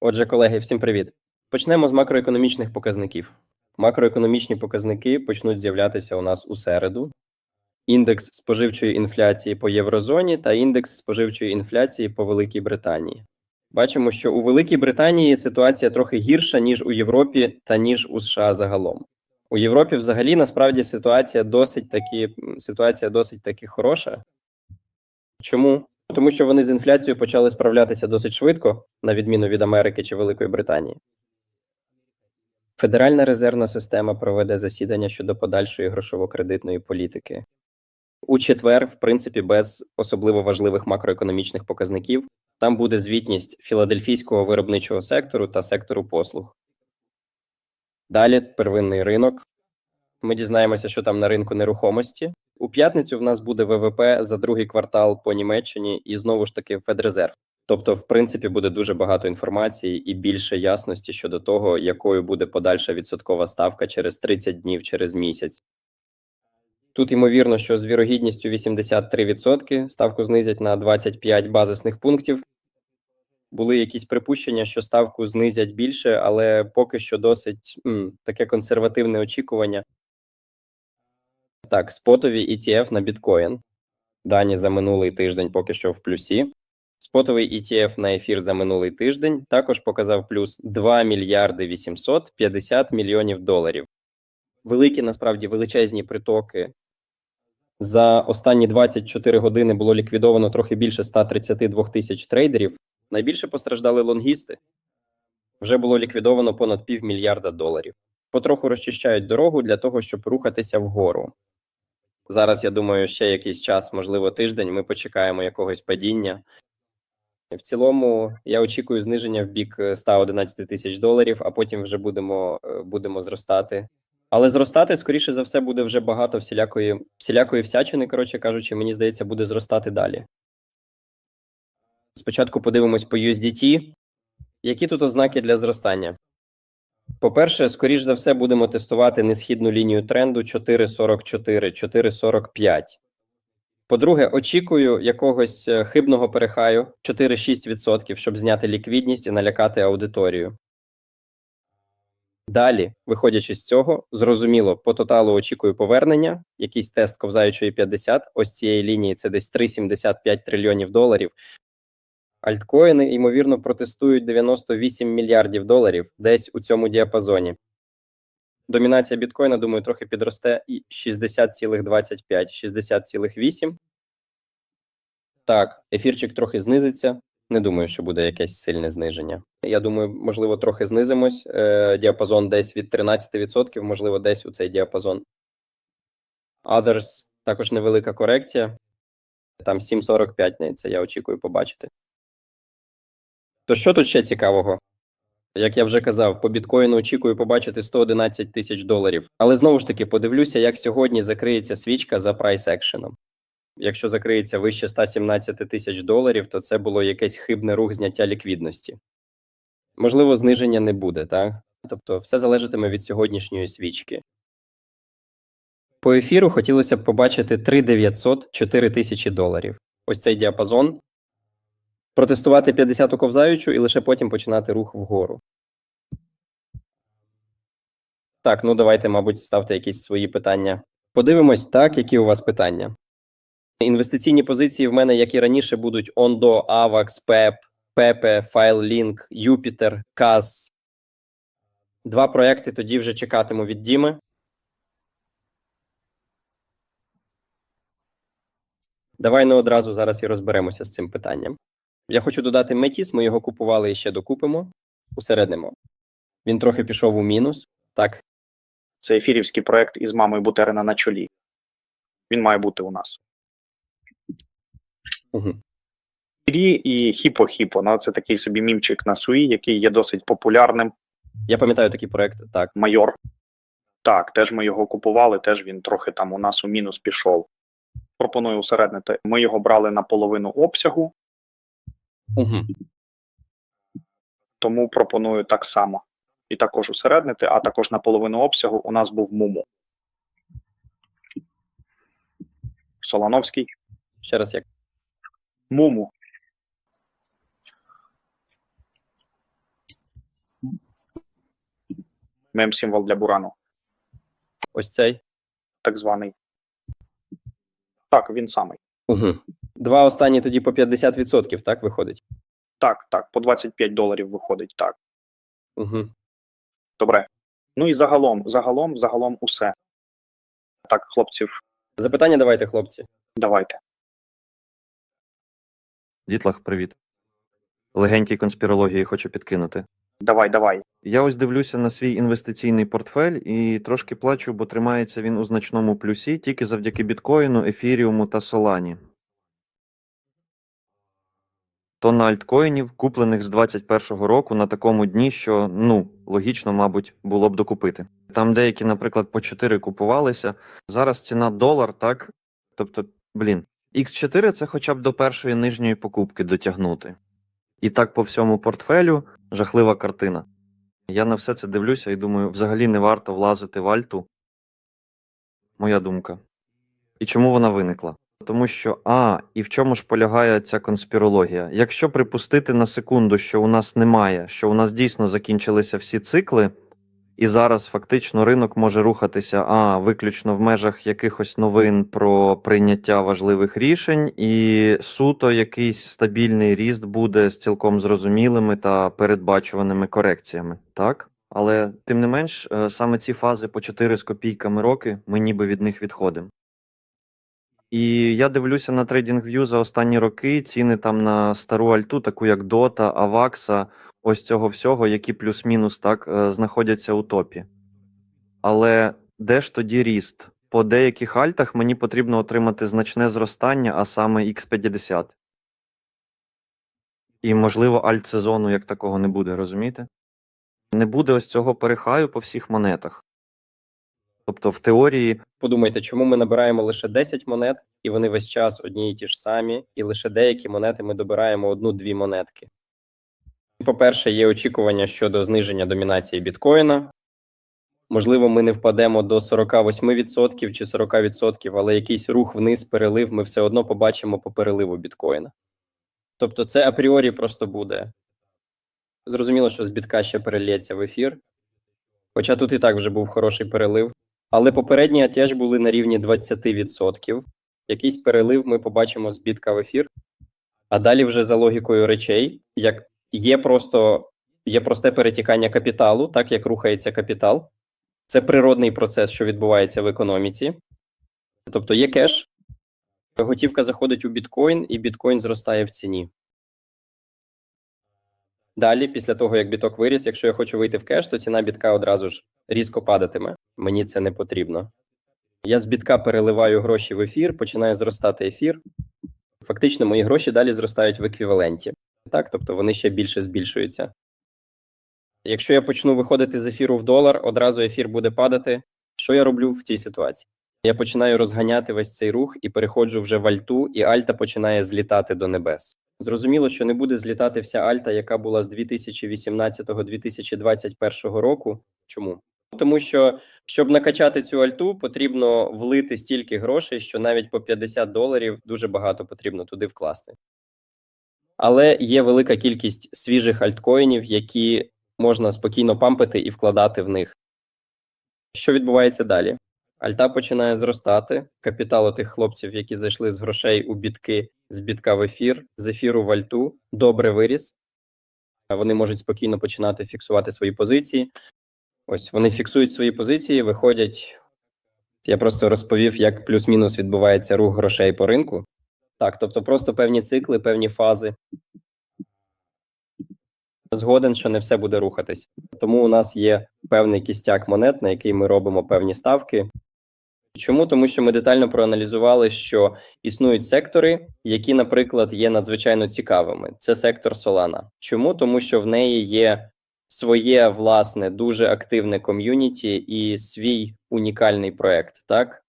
Отже, колеги, всім привіт. Почнемо з макроекономічних показників. Макроекономічні показники почнуть з'являтися у нас у середу. Індекс споживчої інфляції по єврозоні та індекс споживчої інфляції по Великій Британії. Бачимо, що у Великій Британії ситуація трохи гірша, ніж у Європі та ніж у США загалом. У Європі взагалі насправді ситуація досить таки ситуація досить таки хороша. Чому? Тому що вони з інфляцією почали справлятися досить швидко, на відміну від Америки чи Великої Британії. Федеральна резервна система проведе засідання щодо подальшої грошово-кредитної політики. У четвер, в принципі, без особливо важливих макроекономічних показників. Там буде звітність філадельфійського виробничого сектору та сектору послуг. Далі первинний ринок. Ми дізнаємося, що там на ринку нерухомості. У п'ятницю в нас буде ВВП за другий квартал по Німеччині і знову ж таки Федрезерв. Тобто, в принципі, буде дуже багато інформації і більше ясності щодо того, якою буде подальша відсоткова ставка через 30 днів, через місяць. Тут ймовірно, що з вірогідністю 83% ставку знизять на 25 базисних пунктів. Були якісь припущення, що ставку знизять більше, але поки що досить м, таке консервативне очікування. Так, спотові ETF на біткоін. Дані за минулий тиждень поки що в плюсі. Спотовий ETF на ефір за минулий тиждень також показав плюс 2 мільярди 850 мільйонів доларів. Великі насправді величезні притоки. За останні 24 години було ліквідовано трохи більше 132 тисяч трейдерів. Найбільше постраждали лонгісти. Вже було ліквідовано понад півмільярда доларів. Потроху розчищають дорогу для того, щоб рухатися вгору. Зараз я думаю, ще якийсь час, можливо, тиждень. Ми почекаємо якогось падіння. В цілому я очікую зниження в бік 111 тисяч доларів, а потім вже будемо будемо зростати. Але зростати, скоріше за все, буде вже багато всілякої всілякої всячини, коротше кажучи, мені здається, буде зростати далі. Спочатку подивимось по USDT. Які тут ознаки для зростання? По-перше, скоріш за все, будемо тестувати несхідну лінію тренду 4,44, 4,45. По-друге, очікую якогось хибного перехаю 4-6%, щоб зняти ліквідність і налякати аудиторію. Далі, виходячи з цього, зрозуміло, по тоталу очікую повернення, якийсь тест ковзаючої 50, ось цієї лінії це десь 3,75 трильйонів доларів. Альткоїни, ймовірно, протестують 98 мільярдів доларів десь у цьому діапазоні. Домінація біткоїна, думаю, трохи підросте і 60,25, 60,8. Так, ефірчик трохи знизиться. Не думаю, що буде якесь сильне зниження. Я думаю, можливо, трохи знизимось. Е, Діапазон десь від 13%, можливо, десь у цей діапазон. Others також невелика корекція. Там 7,45 це я очікую побачити. То що тут ще цікавого? Як я вже казав, по біткоїну очікую побачити 111 тисяч доларів. Але знову ж таки подивлюся, як сьогодні закриється свічка за прайс екшеном. Якщо закриється вище 117 тисяч доларів, то це було якесь хибне рух зняття ліквідності. Можливо, зниження не буде, так? Тобто, все залежатиме від сьогоднішньої свічки. По ефіру хотілося б побачити 3900 4 тисячі доларів. Ось цей діапазон. Протестувати 50-ту ковзаючу і лише потім починати рух вгору. Так, ну давайте, мабуть, ставте якісь свої питання. Подивимось, так, які у вас питання. Інвестиційні позиції в мене, як і раніше, будуть Ondo, AVAX, PEP, Pepe, FileLink, Jupiter, CAS. Два проекти тоді вже чекатиму від Діми. Давай не одразу зараз і розберемося з цим питанням. Я хочу додати Метіс, ми його купували і ще докупимо. Усереднимо. Він трохи пішов у мінус. Так. Це ефірівський проект із мамою Бутерина на чолі. Він має бути у нас. Угу. І Хіпо-Хіпо. Ну, це такий собі мімчик на суї, який є досить популярним. Я пам'ятаю такий проект. Так. Майор. Так, теж ми його купували, теж він трохи там у нас у мінус пішов. Пропоную усереднити. Ми його брали на половину обсягу. Угу. Тому пропоную так само. І також усереднити, а також на половину обсягу у нас був Муму. Солановський. Ще раз як. Муму. Мем-символ для бурану, Ось цей. так званий. Так, він самий. Угу. Два останні тоді по 50%, так виходить? Так, так, по 25 доларів виходить. Так, Угу. добре. Ну і загалом, загалом, загалом усе. Так, хлопців, Запитання давайте, хлопці. давайте. Дітлах, привіт. Легенькій конспірології хочу підкинути. Давай, давай. Я ось дивлюся на свій інвестиційний портфель і трошки плачу, бо тримається він у значному плюсі тільки завдяки біткоїну, ефіріуму та солані. Тонна альткоїнів, куплених з 21-го року на такому дні, що, ну, логічно, мабуть, було б докупити. Там деякі, наприклад, по 4 купувалися. Зараз ціна долар, так? Тобто, блін, X4 це хоча б до першої нижньої покупки дотягнути. І так по всьому портфелю жахлива картина. Я на все це дивлюся і думаю, взагалі не варто влазити в альту. Моя думка. І чому вона виникла? Тому що, а, і в чому ж полягає ця конспірологія? Якщо припустити на секунду, що у нас немає, що у нас дійсно закінчилися всі цикли, і зараз фактично ринок може рухатися а, виключно в межах якихось новин про прийняття важливих рішень, і суто якийсь стабільний ріст буде з цілком зрозумілими та передбачуваними корекціями, так? Але тим не менш, е, саме ці фази по 4 з копійками роки ми ніби від них відходимо. І я дивлюся на TradingView за останні роки ціни там на стару альту, таку як Dota, Avaxa, ось цього всього, які плюс-мінус так е, знаходяться у топі. Але де ж тоді ріст? По деяких альтах мені потрібно отримати значне зростання, а саме X50. І, можливо, альт-сезону як такого не буде, розумієте? Не буде ось цього перехаю по всіх монетах. Тобто, в теорії Подумайте, чому ми набираємо лише 10 монет, і вони весь час одні і ті ж самі, і лише деякі монети ми добираємо одну-дві монетки. По-перше, є очікування щодо зниження домінації біткоїна. Можливо, ми не впадемо до 48% чи 40%, але якийсь рух вниз, перелив, ми все одно побачимо по переливу біткоїна. Тобто, це апріорі просто буде. Зрозуміло, що з бітка ще перельється в ефір. Хоча тут і так вже був хороший перелив. Але попередні теж були на рівні 20%. Якийсь перелив ми побачимо з бітка в ефір. А далі вже за логікою речей, як є просто є просте перетікання капіталу, так як рухається капітал. Це природний процес, що відбувається в економіці. Тобто є кеш, готівка заходить у біткоін, і біткоін зростає в ціні. Далі, після того, як біток виріс, якщо я хочу вийти в кеш, то ціна бітка одразу ж різко падатиме. Мені це не потрібно. Я з бітка переливаю гроші в ефір, починає зростати ефір. Фактично, мої гроші далі зростають в еквіваленті. Так, тобто вони ще більше збільшуються. Якщо я почну виходити з ефіру в долар, одразу ефір буде падати. Що я роблю в цій ситуації? Я починаю розганяти весь цей рух і переходжу вже в альту, і альта починає злітати до небес. Зрозуміло, що не буде злітати вся альта, яка була з 2018-2021 року. Чому? Тому що щоб накачати цю альту, потрібно влити стільки грошей, що навіть по 50 доларів дуже багато потрібно туди вкласти. Але є велика кількість свіжих альткоїнів, які можна спокійно пампити і вкладати в них. Що відбувається далі? Альта починає зростати. Капітал тих хлопців, які зайшли з грошей у бітки, з бітка в ефір, з ефіру в альту, добре виріс. Вони можуть спокійно починати фіксувати свої позиції. Ось вони фіксують свої позиції, виходять. Я просто розповів, як плюс-мінус відбувається рух грошей по ринку. Так, тобто, просто певні цикли, певні фази. Згоден, що не все буде рухатись. Тому у нас є певний кістяк монет, на який ми робимо певні ставки. Чому? Тому що ми детально проаналізували, що існують сектори, які, наприклад, є надзвичайно цікавими. Це сектор Solana. Чому? Тому що в неї є своє власне дуже активне ком'юніті і свій унікальний проект. Так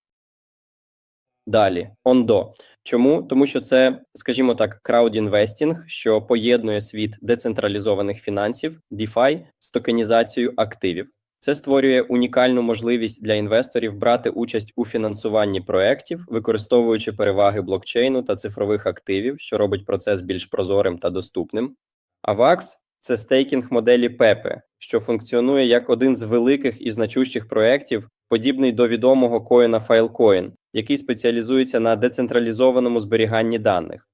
далі Ондо. Чому? Тому що це, скажімо так, краудінвестінг, що поєднує світ децентралізованих фінансів, DeFi з токенізацією активів. Це створює унікальну можливість для інвесторів брати участь у фінансуванні проєктів, використовуючи переваги блокчейну та цифрових активів, що робить процес більш прозорим та доступним. AVAX це стейкінг моделі Pepe, що функціонує як один з великих і значущих проєктів, подібний до відомого коїна Filecoin, який спеціалізується на децентралізованому зберіганні даних.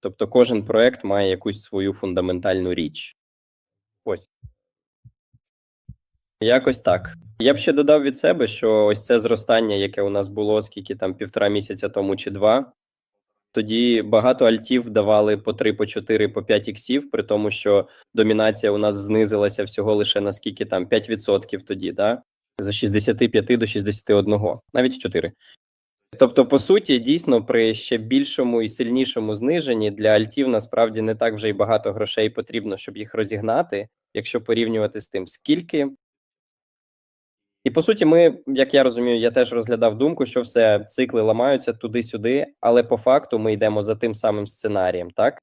Тобто кожен проект має якусь свою фундаментальну річ. Ось. Якось так. Я б ще додав від себе, що ось це зростання, яке у нас було скільки там півтора місяця тому чи два, тоді багато альтів давали по 3, по 4, по 5 іксів, при тому, що домінація у нас знизилася всього лише на скільки там 5% тоді, да? за 65 до 61, навіть 4. Тобто, по суті, дійсно, при ще більшому і сильнішому зниженні для альтів насправді не так вже й багато грошей потрібно, щоб їх розігнати, якщо порівнювати з тим, скільки. І по суті, ми, як я розумію, я теж розглядав думку, що все цикли ламаються туди-сюди, але по факту ми йдемо за тим самим сценарієм, так?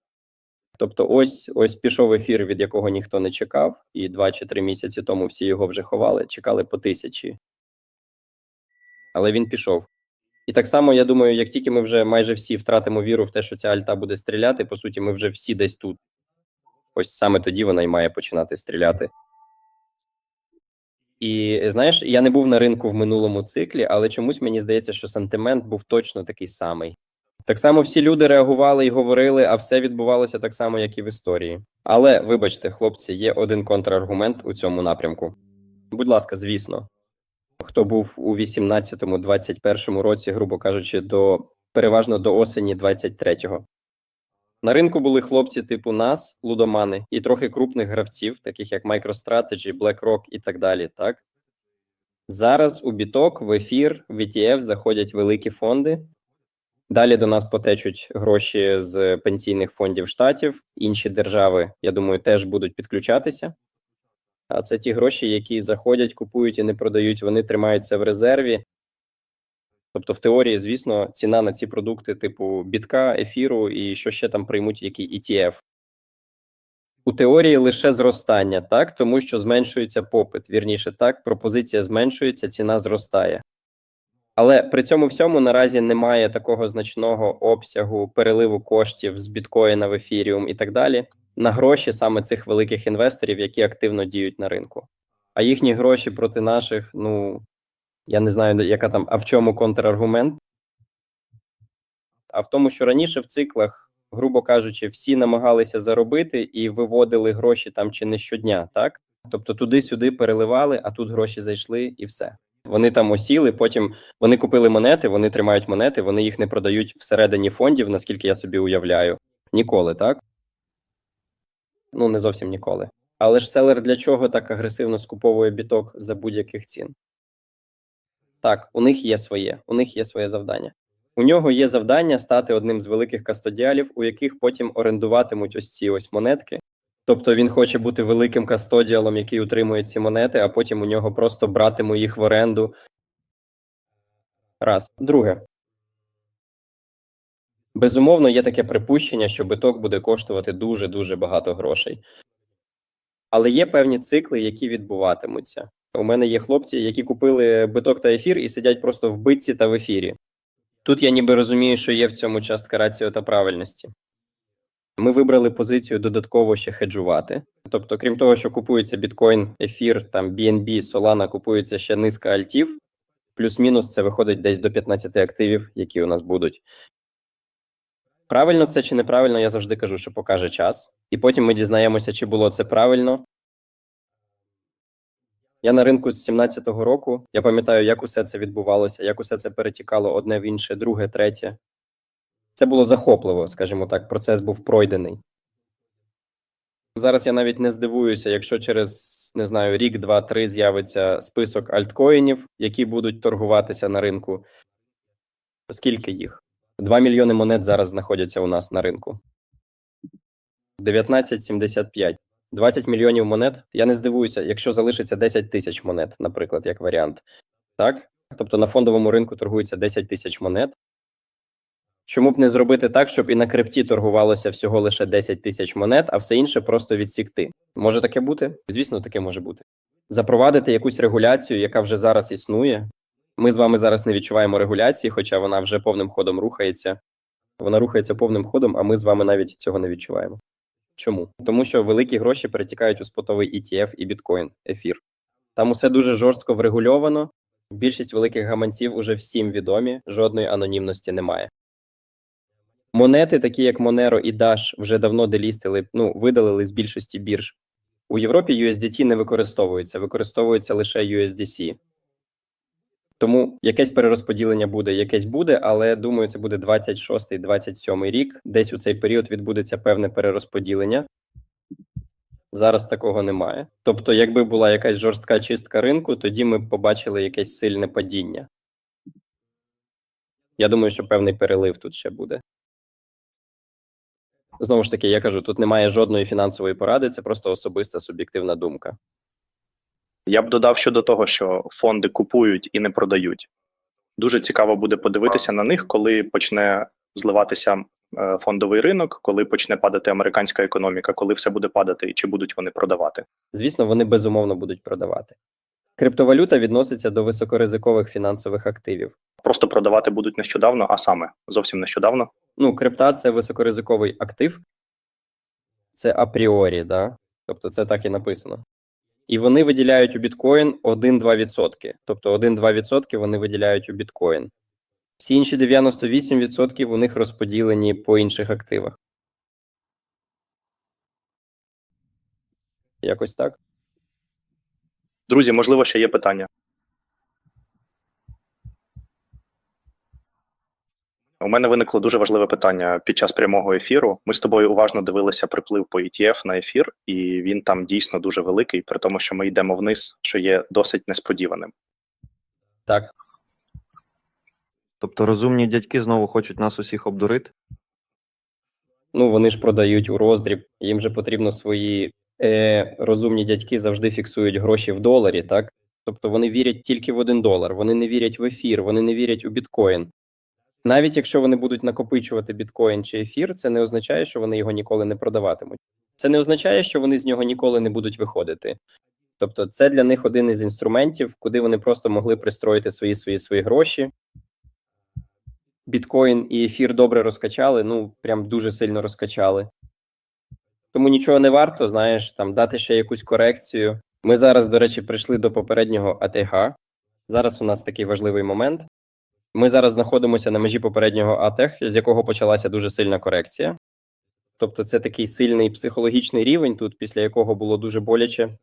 Тобто, ось ось пішов ефір, від якого ніхто не чекав, і два чи три місяці тому всі його вже ховали, чекали по тисячі. Але він пішов. І так само, я думаю, як тільки ми вже майже всі втратимо віру в те, що ця альта буде стріляти, по суті, ми вже всі десь тут. Ось саме тоді вона й має починати стріляти. І знаєш, я не був на ринку в минулому циклі, але чомусь мені здається, що сантимент був точно такий самий. Так само всі люди реагували і говорили, а все відбувалося так само, як і в історії. Але вибачте, хлопці, є один контраргумент у цьому напрямку. Будь ласка, звісно, хто був у 18-21 році, грубо кажучи, до переважно до осені 23-го. На ринку були хлопці типу нас, лудомани, і трохи крупних гравців, таких як MicroStrategy, BlackRock і так далі. Так зараз у біток, в ефір, в ETF заходять великі фонди. Далі до нас потечуть гроші з пенсійних фондів штатів. Інші держави, я думаю, теж будуть підключатися. А це ті гроші, які заходять, купують і не продають. Вони тримаються в резерві. Тобто, в теорії, звісно, ціна на ці продукти, типу бітка, ефіру і що ще там приймуть, який ETF. У теорії лише зростання, так, тому що зменшується попит. Вірніше, так, пропозиція зменшується, ціна зростає. Але при цьому всьому наразі немає такого значного обсягу переливу коштів з біткоїна в ефіріум і так далі на гроші саме цих великих інвесторів, які активно діють на ринку. А їхні гроші проти наших, ну я не знаю, яка там, а в чому контраргумент? А в тому, що раніше в циклах, грубо кажучи, всі намагалися заробити і виводили гроші там чи не щодня, так? Тобто туди-сюди переливали, а тут гроші зайшли і все. Вони там осіли, потім вони купили монети, вони тримають монети, вони їх не продають всередині фондів, наскільки я собі уявляю. Ніколи, так? Ну, не зовсім ніколи. Але ж селер для чого так агресивно скуповує біток за будь-яких цін? Так, у них є своє, у них є своє завдання. У нього є завдання стати одним з великих кастодіалів, у яких потім орендуватимуть ось ці ось монетки. Тобто він хоче бути великим кастодіалом, який утримує ці монети, а потім у нього просто братиму їх в оренду. Раз. Друге. Безумовно, є таке припущення, що биток буде коштувати дуже-дуже багато грошей. Але є певні цикли, які відбуватимуться. У мене є хлопці, які купили биток та ефір і сидять просто в битці та в ефірі. Тут я ніби розумію, що є в цьому частка раціо та правильності. Ми вибрали позицію додатково ще хеджувати. Тобто, крім того, що купується біткоін, ефір, там BNB, Solana, купується ще низка альтів, плюс-мінус це виходить десь до 15 активів, які у нас будуть. Правильно це чи неправильно, я завжди кажу, що покаже час. І потім ми дізнаємося, чи було це правильно. Я на ринку з 17-го року. Я пам'ятаю, як усе це відбувалося, як усе це перетікало одне в інше, друге, третє. Це було захопливо, скажімо так, процес був пройдений. Зараз я навіть не здивуюся, якщо через не знаю, рік, два, три з'явиться список альткоїнів, які будуть торгуватися на ринку. Скільки їх? 2 мільйони монет зараз знаходяться у нас на ринку. 19,75. 20 мільйонів монет. Я не здивуюся, якщо залишиться 10 тисяч монет, наприклад, як варіант. Так? Тобто на фондовому ринку торгується 10 тисяч монет. Чому б не зробити так, щоб і на крипті торгувалося всього лише 10 тисяч монет, а все інше просто відсікти? Може таке бути? Звісно, таке може бути. Запровадити якусь регуляцію, яка вже зараз існує. Ми з вами зараз не відчуваємо регуляції, хоча вона вже повним ходом рухається. Вона рухається повним ходом, а ми з вами навіть цього не відчуваємо. Чому? Тому що великі гроші перетікають у спотовий ETF і біткоін, ефір. Там усе дуже жорстко врегульовано. Більшість великих гаманців уже всім відомі, жодної анонімності немає. Монети, такі як Monero і Dash, вже давно делістили, ну, видалили з більшості бірж. У Європі USDT не використовується, використовується лише USDC. Тому якесь перерозподілення буде, якесь буде, але думаю, це буде 26-27 рік. Десь у цей період відбудеться певне перерозподілення. Зараз такого немає. Тобто, якби була якась жорстка чистка ринку, тоді ми б побачили якесь сильне падіння. Я думаю, що певний перелив тут ще буде. Знову ж таки, я кажу, тут немає жодної фінансової поради, це просто особиста суб'єктивна думка. Я б додав щодо того, що фонди купують і не продають. Дуже цікаво буде подивитися на них, коли почне зливатися е, фондовий ринок, коли почне падати американська економіка, коли все буде падати, і чи будуть вони продавати. Звісно, вони безумовно будуть продавати. Криптовалюта відноситься до високоризикових фінансових активів. Просто продавати будуть нещодавно, а саме зовсім нещодавно. Ну, крипта це високоризиковий актив, це апріорі, да? тобто це так і написано. І вони виділяють у біткоін 1-2%. Тобто 1-2% вони виділяють у біткоін. Всі інші 98% у них розподілені по інших активах. Якось так. Друзі, можливо, ще є питання. У мене виникло дуже важливе питання під час прямого ефіру. Ми з тобою уважно дивилися приплив по ETF на ефір, і він там дійсно дуже великий, при тому, що ми йдемо вниз, що є досить несподіваним. Так. Тобто розумні дядьки знову хочуть нас усіх обдурити. Ну, вони ж продають у роздріб, їм же потрібно свої е, розумні дядьки завжди фіксують гроші в доларі, так? Тобто вони вірять тільки в один долар, вони не вірять в ефір, вони не вірять у біткоін. Навіть якщо вони будуть накопичувати біткоін чи ефір, це не означає, що вони його ніколи не продаватимуть. Це не означає, що вони з нього ніколи не будуть виходити. Тобто, це для них один із інструментів, куди вони просто могли пристроїти свої свої свої гроші. Біткоін і ефір добре розкачали, ну прям дуже сильно розкачали. Тому нічого не варто, знаєш, там дати ще якусь корекцію. Ми зараз, до речі, прийшли до попереднього АТГ. Зараз у нас такий важливий момент. Ми зараз знаходимося на межі попереднього АТЕХ, з якого почалася дуже сильна корекція. Тобто, це такий сильний психологічний рівень, тут після якого було дуже боляче.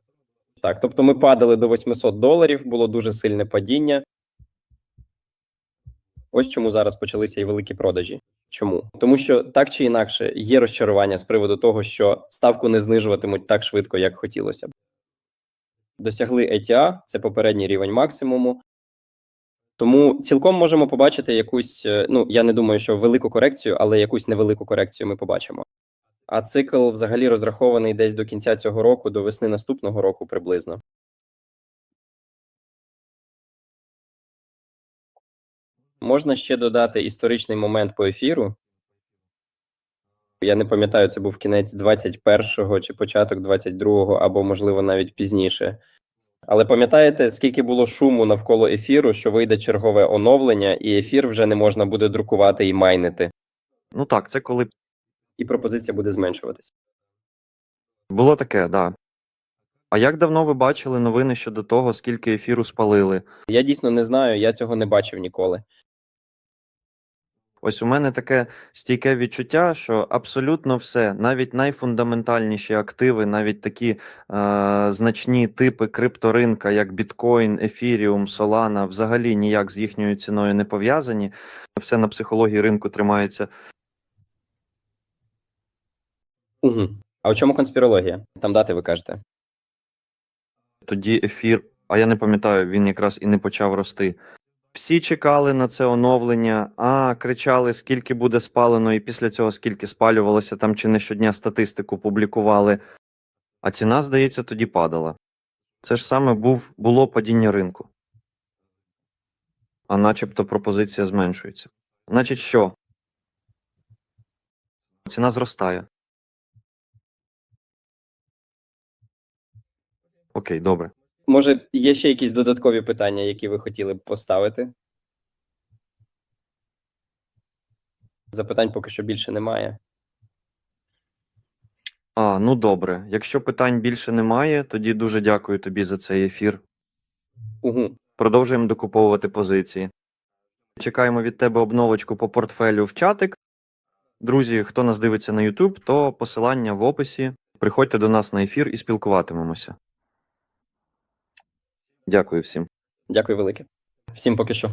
Так, тобто ми падали до 800 доларів, було дуже сильне падіння. Ось чому зараз почалися і великі продажі. Чому? Тому що так чи інакше є розчарування з приводу того, що ставку не знижуватимуть так швидко, як хотілося б. Досягли ETA, це попередній рівень максимуму. Тому цілком можемо побачити якусь, е, ну я не думаю, що велику корекцію, але якусь невелику корекцію ми побачимо. А цикл взагалі розрахований десь до кінця цього року, до весни наступного року приблизно. Можна ще додати історичний момент по ефіру. Я не пам'ятаю, це був кінець 21-го чи початок 22-го, або, можливо, навіть пізніше. Але пам'ятаєте, скільки було шуму навколо ефіру, що вийде чергове оновлення, і ефір вже не можна буде друкувати і майнити, Ну так, це коли і пропозиція буде зменшуватись. було таке, да. А як давно ви бачили новини щодо того, скільки ефіру спалили? Я дійсно не знаю, я цього не бачив ніколи. Ось у мене таке стійке відчуття, що абсолютно все, навіть найфундаментальніші активи, навіть такі е, значні типи крипторинка, як біткоін, ефіріум, Солана, взагалі ніяк з їхньою ціною не пов'язані. Все на психології ринку тримається. Угу. А у чому конспірологія? Там дати ви кажете. Тоді ефір, а я не пам'ятаю, він якраз і не почав рости. Всі чекали на це оновлення, а кричали, скільки буде спалено, і після цього скільки спалювалося, там чи не щодня статистику публікували. А ціна, здається, тоді падала. Це ж саме був, було падіння ринку. А начебто пропозиція зменшується. Значить, що? Ціна зростає. Окей, добре. Може, є ще якісь додаткові питання, які ви хотіли б поставити? Запитань поки що більше немає. А, ну добре. Якщо питань більше немає, тоді дуже дякую тобі за цей ефір. Угу. Продовжуємо докуповувати позиції. Чекаємо від тебе обновочку по портфелю в чатик. Друзі, хто нас дивиться на YouTube, то посилання в описі. Приходьте до нас на ефір і спілкуватимемося. Дякую всім. Дякую велике. Всім поки що.